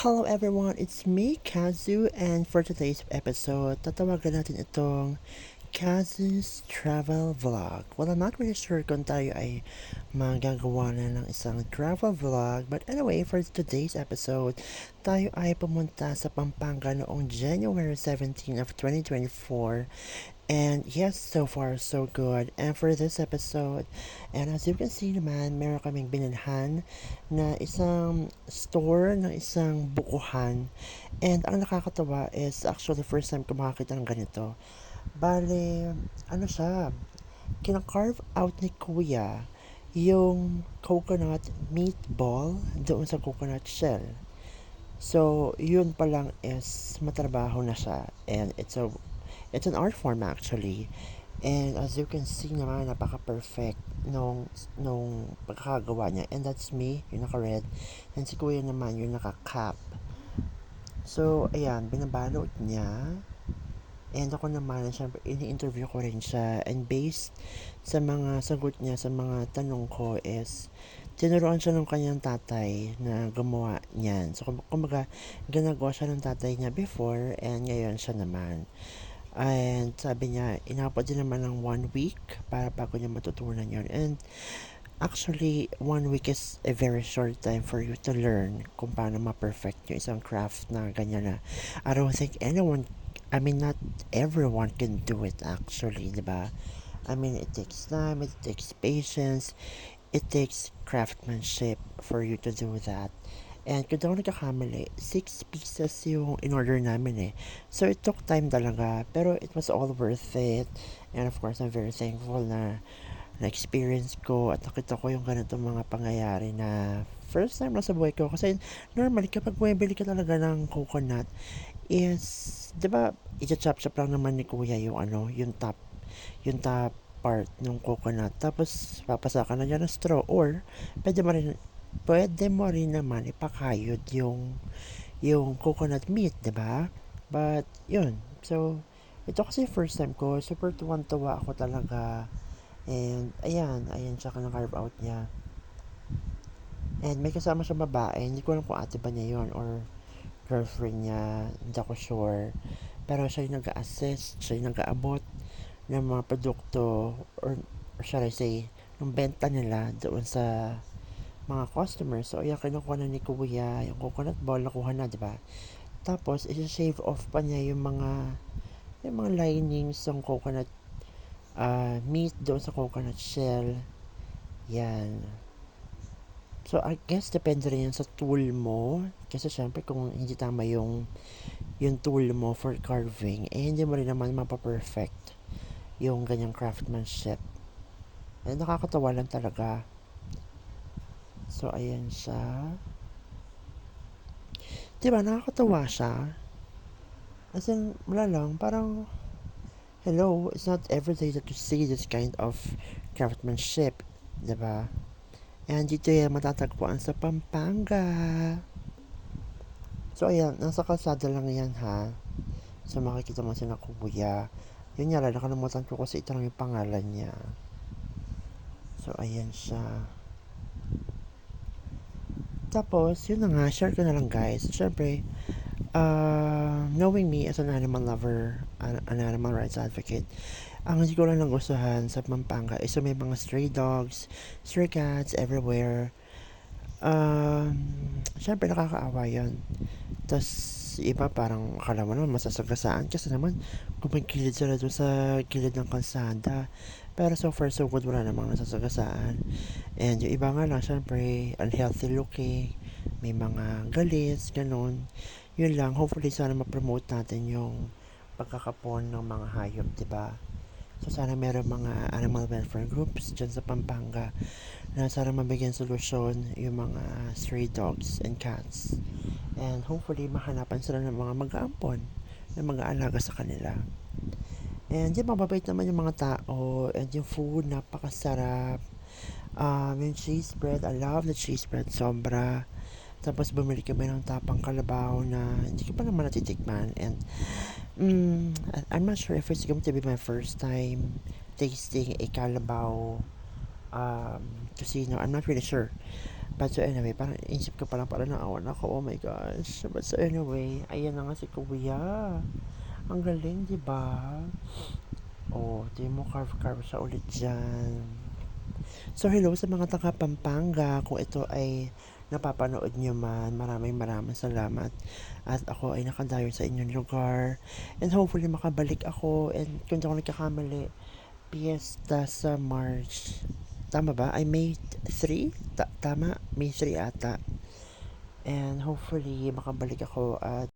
Hello everyone, it's me, Kazu, and for today's episode, tatawagan natin itong Kazu's Travel Vlog. Well, I'm not really sure kung tayo ay magagawa na ng isang travel vlog, but anyway, for today's episode, tayo ay pumunta sa Pampanga noong January 17 of 2024, And yes, so far so good. And for this episode, and as you can see naman, meron kaming binilhan na isang store ng isang bukuhan. And ang nakakatawa is actually first time ko makakita ng ganito. Bale, ano siya, kina-carve out ni Kuya yung coconut meatball doon sa coconut shell. So, yun pa lang is matrabaho na siya. And it's a It's an art form actually. And as you can see naman, napaka-perfect nung, nung pagkakagawa niya. And that's me, yung naka-red. And si Kuya naman, yung naka-cap. So, ayan, binabalot niya. And ako naman, syempre, ini-interview ko rin siya. And based sa mga sagot niya, sa mga tanong ko is, tinuruan siya ng kanyang tatay na gumawa niyan. So, kumbaga, ginagawa siya ng tatay niya before, and ngayon siya naman. And sabi niya, inabot din naman ng one week para bago niya matutunan yon And actually, one week is a very short time for you to learn kung paano ma-perfect yung isang craft na ganyan na. I don't think anyone, I mean, not everyone can do it actually, di ba? I mean, it takes time, it takes patience, it takes craftsmanship for you to do that. And kung ako nagkakamali, 6 pieces yung in-order namin eh. So, it took time talaga. Pero it was all worth it. And of course, I'm very thankful na na-experience ko at nakita ko yung ganitong mga pangyayari na first time lang sa buhay ko. Kasi normally, kapag bumibili ka talaga ng coconut, is, di ba, i-chop-chop lang naman ni kuya yung ano, yung top, yung top part ng coconut. Tapos, papasa ka na dyan ng straw. Or, pwede mo rin pwede mo rin naman ipakayod yung yung coconut meat, 'di ba? But yun. So ito kasi first time ko, super tuwan-tuwa ako talaga. And ayan, ayan siya ka carve out niya. And may kasama siya babae, hindi ko alam kung ate ba niya yon or girlfriend niya, hindi ako sure. Pero siya yung nag-assist, siya yung nag-aabot ng mga produkto or, or shall I say, ng benta nila doon sa mga customers. So, ayan, kinukuha na ni Kuya yung coconut ball, nakuha na, di ba? Tapos, isa-shave off pa niya yung mga yung mga linings ng coconut uh, meat doon sa coconut shell. Yan. So, I guess, depende rin yan sa tool mo. Kasi, syempre, kung hindi tama yung yung tool mo for carving, eh, hindi mo rin naman mapaperfect yung ganyang craftsmanship. Eh, nakakatawa lang talaga. So, ayan siya. Diba, nakakatawa siya. As in, wala lang, parang, hello, it's not every day that you see this kind of craftsmanship. Diba? And dito yan matatagpuan sa Pampanga. So, ayan, nasa kalsada lang yan, ha? So, makikita mo sila kuya. Yun nga, nakalimutan ko kasi ito lang yung pangalan niya. So, ayan siya. Tapos, yun na nga, share ko na lang guys. Siyempre, uh, knowing me as an animal lover, an, an animal rights advocate, ang hindi ko lang nagustuhan sa Pampanga is may mga stray dogs, stray cats everywhere. Um, syempre nakakaawa yun. Tapos, iba parang akala mo naman masasagasaan kasi naman kumagilid sila doon sa gilid ng kalsada. Pero so far so good wala namang nasasagasaan. And yung iba nga lang syempre unhealthy looking, may mga galis, ganun. Yun lang, hopefully sana ma-promote natin yung pagkakapon ng mga hayop, 'di ba? So sana meron mga animal welfare groups dyan sa Pampanga na sana mabigyan solusyon yung mga stray dogs and cats. And hopefully mahanapan sila ng mga mag-aampon ng mga alaga sa kanila. And yung mababait naman yung mga tao and yung food napakasarap. Um, yung cheese bread, I love the cheese bread, sobra. Tapos bumili kami ng tapang kalabaw na hindi ko pa naman natitikman. And mm, I'm not sure if it's going to be my first time tasting a kalabaw um, casino. I'm not really sure. But so anyway, parang isip ko parang parang naawan ako. Oh my gosh. But so anyway, ayan na nga si Kuya. Ang galing, di ba? Oh, di mo carve-carve siya ulit dyan. So hello sa mga taga Pampanga. Kung ito ay napapanood nyo man, maraming maraming salamat. At ako ay nakadayo sa inyong lugar. And hopefully makabalik ako. And kung ako nagkakamali, Fiesta sa March. Tama ba? Ay May 3? Ta- tama? May 3 ata. And hopefully makabalik ako at